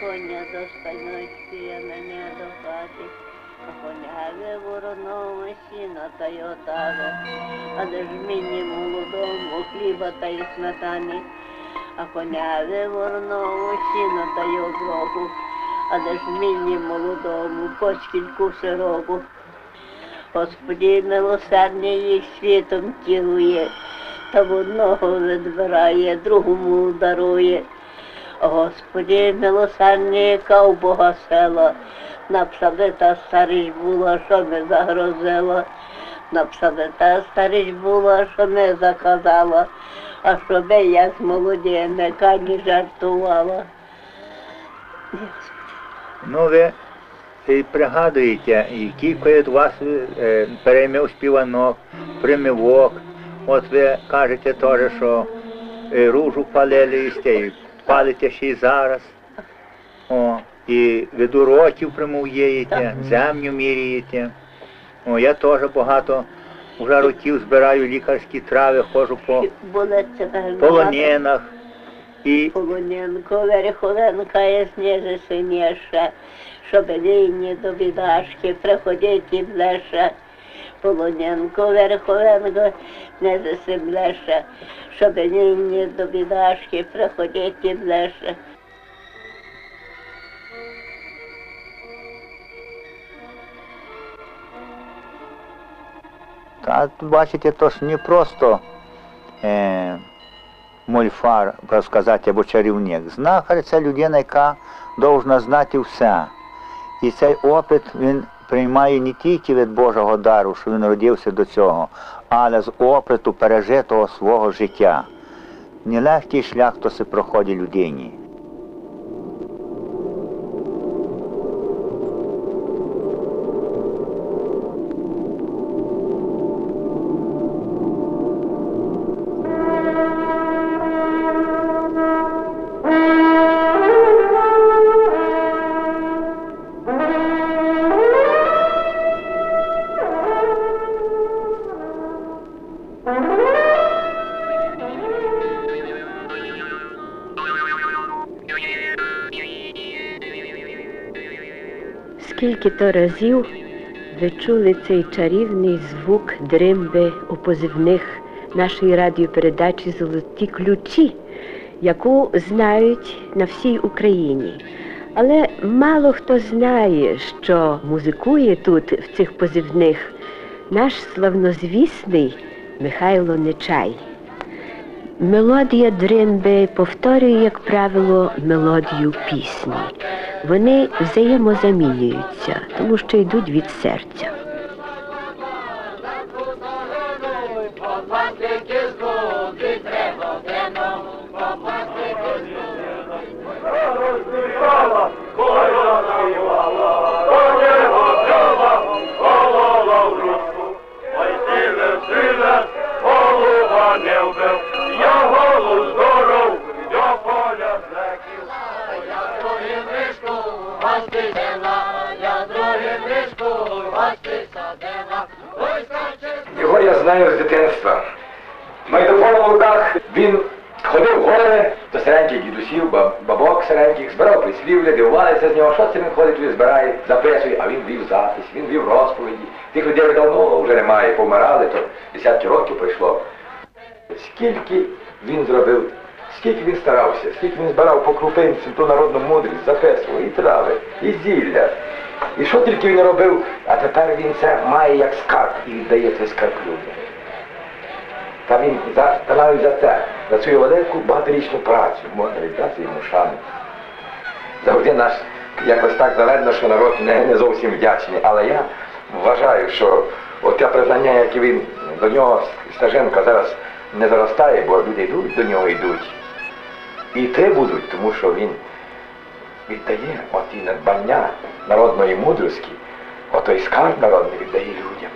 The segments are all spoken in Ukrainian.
коня до станочки, я мене до хати. А коня вороного сіна та й отаго. А де ж мені молодому хліба та й сметани. А коня вороного сіна та й оброгу. А де ж мені молодому поскільку сироку. Господи, милосердний їх світом тігує, та в одного відбирає, другому дарує. Господи, милосердний, яка у Бога села, напсадита старість була, що не загрозила, напсадита старість була, що не заказала, а щоби я з молоденника не жартувала. Ну, ви пригадуєте, коли у вас е, співанок, примивок. От ви кажете теж, що е, ружу палили і сте, палите ще й зараз. О, і від уроків примуєєте, землю міряєте. О, я теж багато вже років збираю лікарські трави, ходжу по полонинах. І Полоненко, Верховенка, ясніше синіше, щоб війні до бідашки приходять і блеше. Полоненко, Верховенко, не засиблеше, щоб війні до бідашки приходять і блеше. Та бачите, то ж не просто е, мольфар, так сказати, або чарівник. Знахар це людина, яка повинна знати все. І цей опит він приймає не тільки від Божого дару, що він родився до цього, але з опиту пережитого свого життя. Нелегкий шлях, то се проходить людині. Скільки разів ви чули цей чарівний звук дримби у позивних нашої радіопередачі Золоті ключі, яку знають на всій Україні. Але мало хто знає, що музикує тут в цих позивних наш славнозвісний Михайло Нечай. Мелодія дримби повторює, як правило, мелодію пісні. Вони взаємозамінюються, тому що йдуть від серця. Збирає, записує, а він вів запис, він вів розповіді. Тих людей давно вже немає, помирали, то десятки років пройшло. Скільки він зробив, скільки він старався, скільки він збирав по крупинцям ту народну мудрість, записував, і трави, і зілля. І що тільки він робив, а тепер він це має як скарб і віддає цей скарб людям. Та він за, та навіть за це, за свою велику багаторічну працю можна віддати йому шану. Завжди наш якось так заведено, що народ не, не зовсім вдячний. Але я вважаю, що от те признання, яке він до нього стаженка зараз не заростає, бо люди йдуть до нього йдуть. І йти будуть, тому що він віддає оті надбання народної мудрості, отой скарб народний віддає людям.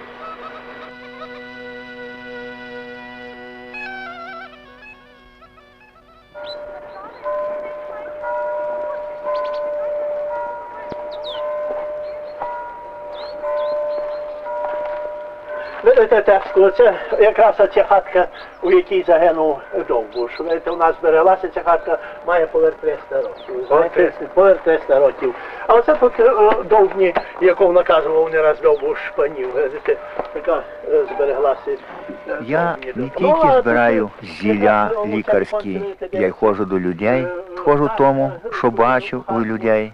Ви те- тексту, це якраз ця хатка, у якій загинув Довбуш. Знаєте, у нас збереглася ця хатка, має поверх 300 років. Знаєте, поверх 300 років. А оце тут е, довгні, яку наказував не раз Довбуш панів. Така збереглася. Я не тільки збираю зілля лікарські, я й ходжу до людей, ходжу тому, що бачу у людей,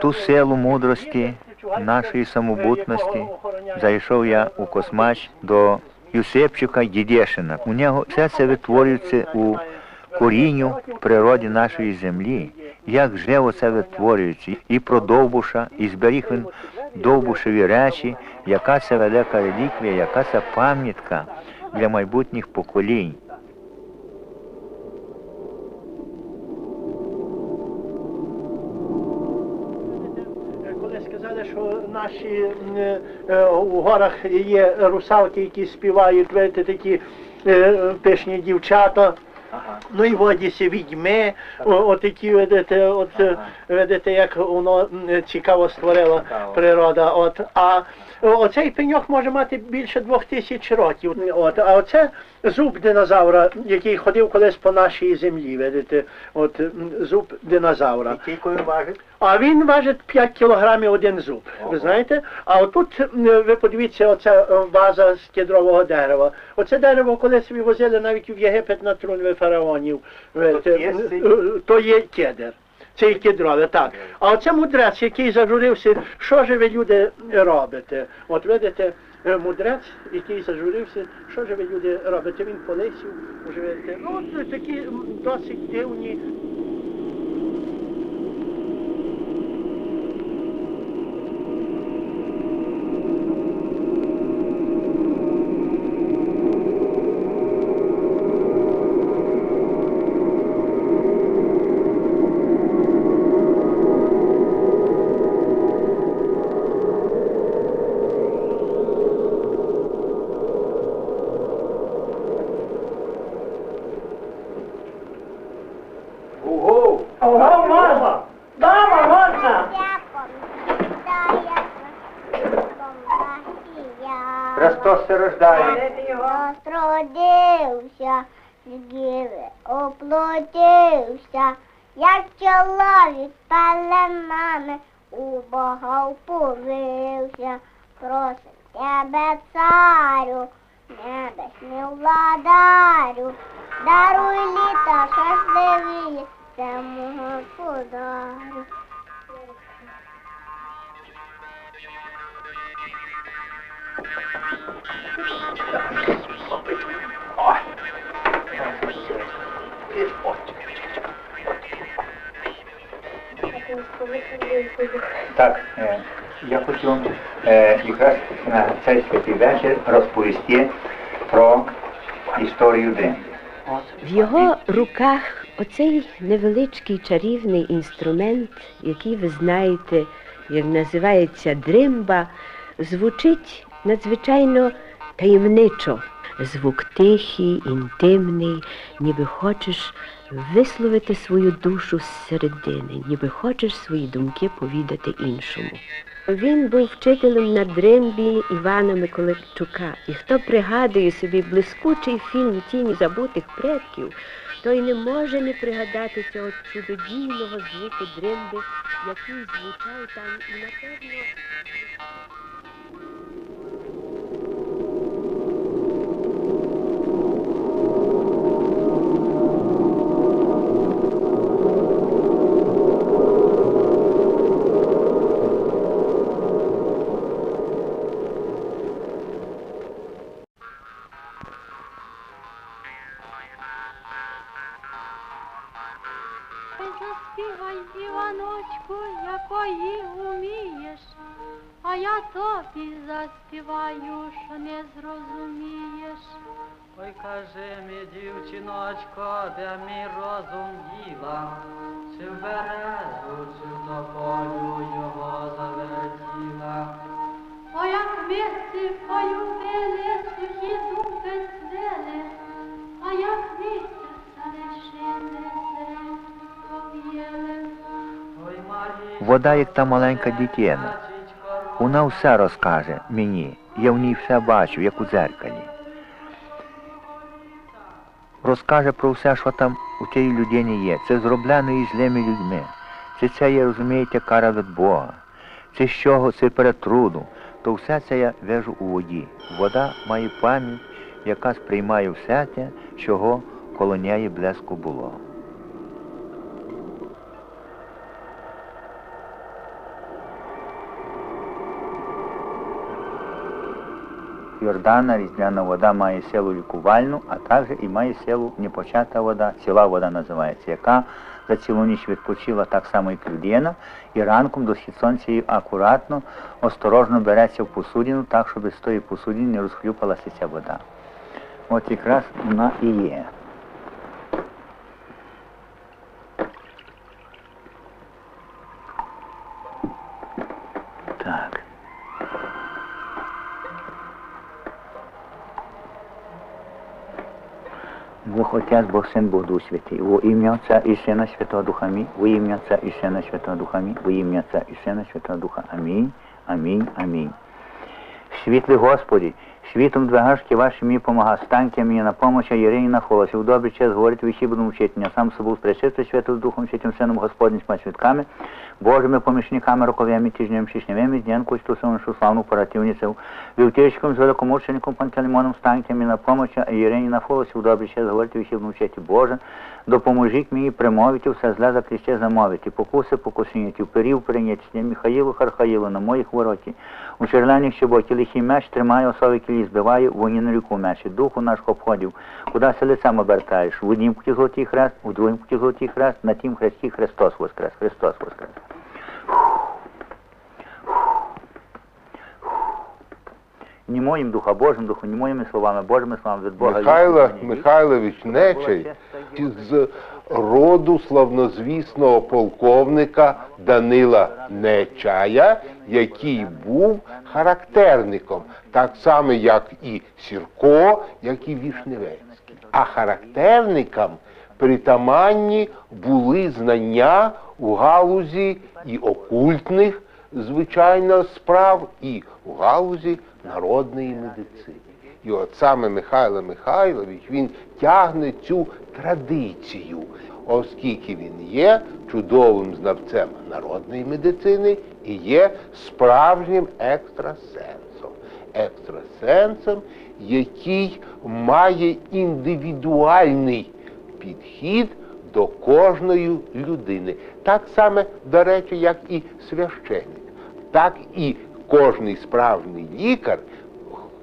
ту силу мудрості, нашої самобутності. Зайшов я у космач до Юсипчика Дідєшина. У нього все це витворюється у корінню в природі нашої землі. Як живо це витворюється. І про Довбуша, і зберіг він Довбушеві речі, яка це велика реліквія, яка це пам'ятка для майбутніх поколінь. Наші е, у горах є русалки, які співають, видите, такі е, пишні дівчата. Ну і в Одісі відьми, отакі, видите, от, е, видите, як воно цікаво створила природа. От, а оцей пеньок може мати більше двох тисяч років. От, а оце зуб динозавра, який ходив колись по нашій землі, видите, от зуб динозавра. Він важить? А він важить 5 кілограмів один зуб. Ви знаєте? А отут ви подивіться, оця е, ваза з кедрового дерева. Оце дерево колись вивозили навіть в Єгипет на трунви фараонів. Є е, То є кедр. Це і кедрове, так. А оце мудрець, який зажурився, що же ви люди робите? От видите, е, мудрець, який зажурився, що же ви люди робите? Він полисів, уже видите. Ну, такі досить дивні. царю, небесний владарю, даруй літа щасливі, цьому господарю. Так, е, Я хочу е, якраз на цей святий вечір розповісти про історію Димби. В його руках оцей невеличкий чарівний інструмент, який ви знаєте, як називається дримба, звучить надзвичайно таємничо. Звук тихий, інтимний, ніби хочеш висловити свою душу зсередини, ніби хочеш свої думки повідати іншому. Він був вчителем на дрембі Івана Миколайчука. І хто пригадує собі блискучий фільм Тіні забутих предків, той не може не пригадати цього чудодійного звуку дремби, який звучав там і напевно. Іваночку, якої умієш, а я тобі заспіваю, що не зрозумієш. Ой, кажи мій, дівчиночко, де мій розум діла, чи в березу, чи в тополю його завертіла. Ой, як місці полюбили, сухі дуби цвели, а як місяця лишили, серед пов'єли. Вода, як та маленька дитина. Вона все розкаже мені. Я в ній все бачу, як у дзеркалі. Розкаже про все, що там у тій людині є. Це зроблено і злими людьми. Це це є, розумієте, кара від Бога. Це з чого, це перетруду. То все це я вижу у воді. Вода має пам'ять, яка сприймає все те, чого коло неї блеску було. Йордана, різдвяна вода має силу лікувальну, а також і має силу непочата вода, ціла вода називається, яка за цілу ніч відпочила так само, як людина, і ранком до схід сонця її акуратно, осторожно береться в посудину, так, щоб з тої посудини не розхлюпалася ця вода. От якраз вона і є. Бог Отець, Син, Бог Дух Святий. Во ім'я Отця і Сина Святого Духа Амінь. Во ім'я Отця і Сина Святого Духа Амінь. Во ім'я Отця і Сина Святого Духа Амінь. Амінь. Амінь. Світлий Господі, світом двигашки ваші мені помага. Станьте мені на помощь, а Єрині на холосі. В добрий час говорить, вічі буду вчити. Сам собою пречисти Святим Духом, Святим Сином Господнім, з святками, Божими помічниками, роковями, тижнями, шишневими, днянку, Стусовну, славну оперативницю, вівтечком з великомучеником Пантелеймоном, станьте мені на помощь, а Єрині на холосі. В добрий час говорить, вічі буду вчити. Боже, допоможіть мені примовити все зле за Христе замовити, покуси покусиняті, вперів прийняти, Михаїлу Хархаїлу на моїх вороті. У черлених щоботі лихий меч тримає особи кілі, збиває вони на ріку мечі. Духу наш обходів, куди лицем обертаєш. В однім путі золотий хрест, у другому путі золотий хрест, на тім хресті Христос воскрес, Христос воскрес. Не моїм духа Божим духу, не моїми словами, Божими словами від Бога. Михайло Михайлович Нечай з роду славнозвісного полковника Данила Нечая, який був характерником, так само, як і Сірко, як і Вішневецький. А характерникам притаманні були знання у галузі і окультних, звичайно, справ, і у галузі народної медицини. І от саме Михайло Михайлович він тягне цю традицію, оскільки він є чудовим знавцем народної медицини і є справжнім екстрасенсом. Екстрасенсом, який має індивідуальний підхід до кожної людини. Так само, до речі, як і священник, так і кожний справжній лікар,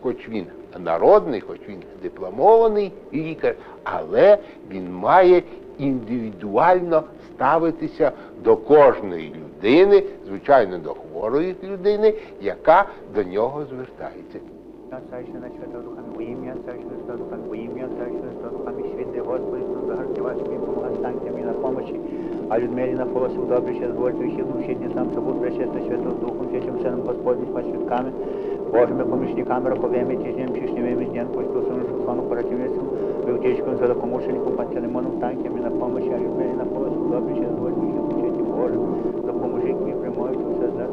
хоч він народний, хоч він дипломований лікар, але він має індивідуально ставитися до кожної людини, звичайно, до хворої людини, яка до нього звертається. Отця і Сина Святого Духа, во ім'я Отця і Сина Святого Духа, во ім'я Отця і Сина Святого Духа, мій святий Господи, ну загорти вас, мій помога, станьте мені на помощі, а Людмилі на полосі в добрий час говорить, вихід вчити сам собою причесно Святого Духом, Святим Сином Господнім, з святками, Божими помічниками, роковими, тижнями, чишневими, днянкою, Стусовим, Шуслану, Паратівницем, вивтечком, з великомучеником, Пантелеймоном, станьте мені на помощі, а Людмилі на полосі в добрий час говорить, вихід вчити Боже, допоможіть мені примовити все зле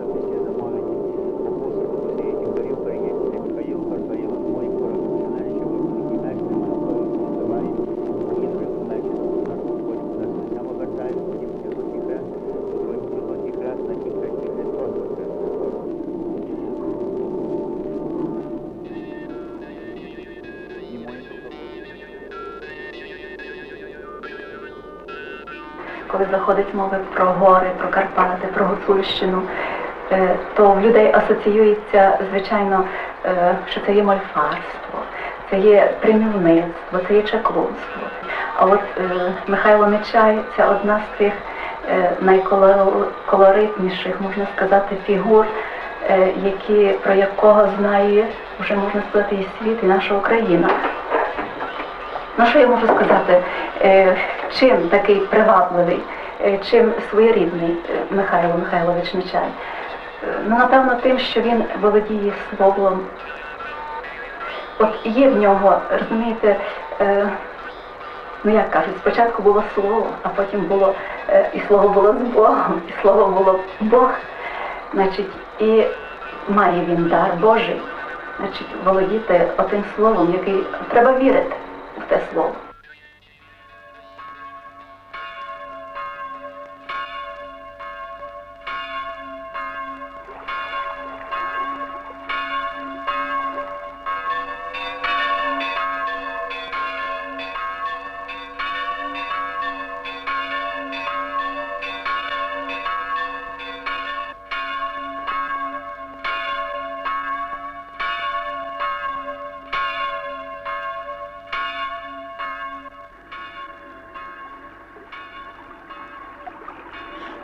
коли заходить мова про гори, про Карпати, про Гуцульщину, е, то в людей асоціюється, звичайно, е, що це є мольфарство, це є примівництво, це є чаклунство. А от е, Михайло Нечай це одна з тих найколоритніших, можна сказати, фігур, які, про якого знає вже можна сказати і світ, і наша Україна. Ну що я можу сказати? Чим такий привабливий, е, чим своєрідний е, Михайло Михайлович Нечай? Е, Ну, напевно, тим, що він володіє словом. От є в нього, розумієте, е, ну як кажуть, спочатку було слово, а потім було е, і слово було з Богом, і слово було Бог. Значить, і має він дар Божий, значить володіти отим словом, який треба вірити в те слово.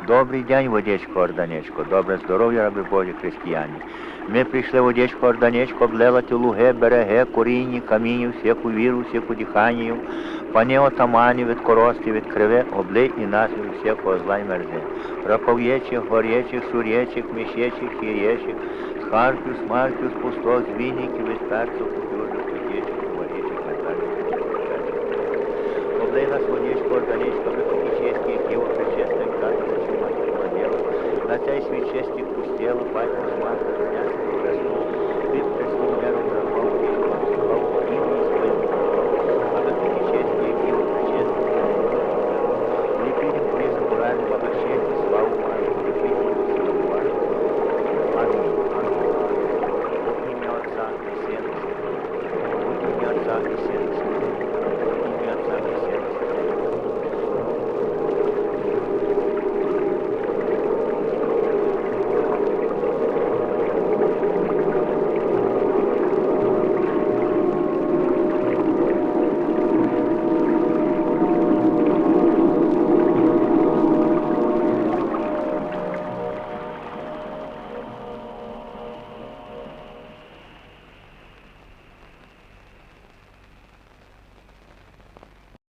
Добрий день, водечко Орданечко, добре здоров'я, раби Божі християні. Ми прийшли, водечко Орданечко, обливати луги, береги, корінні, камінів, всяку віру, всяку диханію, пане отамані від корости, від криви, обли і нас від всякого зла й мерзи. Раков'єчих, горєчих, сурєчих, мішєчих, хірєчих, схарків, смарків, з пусток, звійників, від перців, кутюжих, медальних, Благодаря Господничку органичку, католических его предшественных католичек, матери Владимира, на цей свій чести пустела, пальцы с матка, князь и краснул, ты преснул меру на Богу, и славу имени своему Богу, а католических его предшественных Лепидим призм брали богащесть и славу Божию, лепидим славу Божию. Аминь. Аминь. Имя Отца и Сына, Имя Отца и Сына,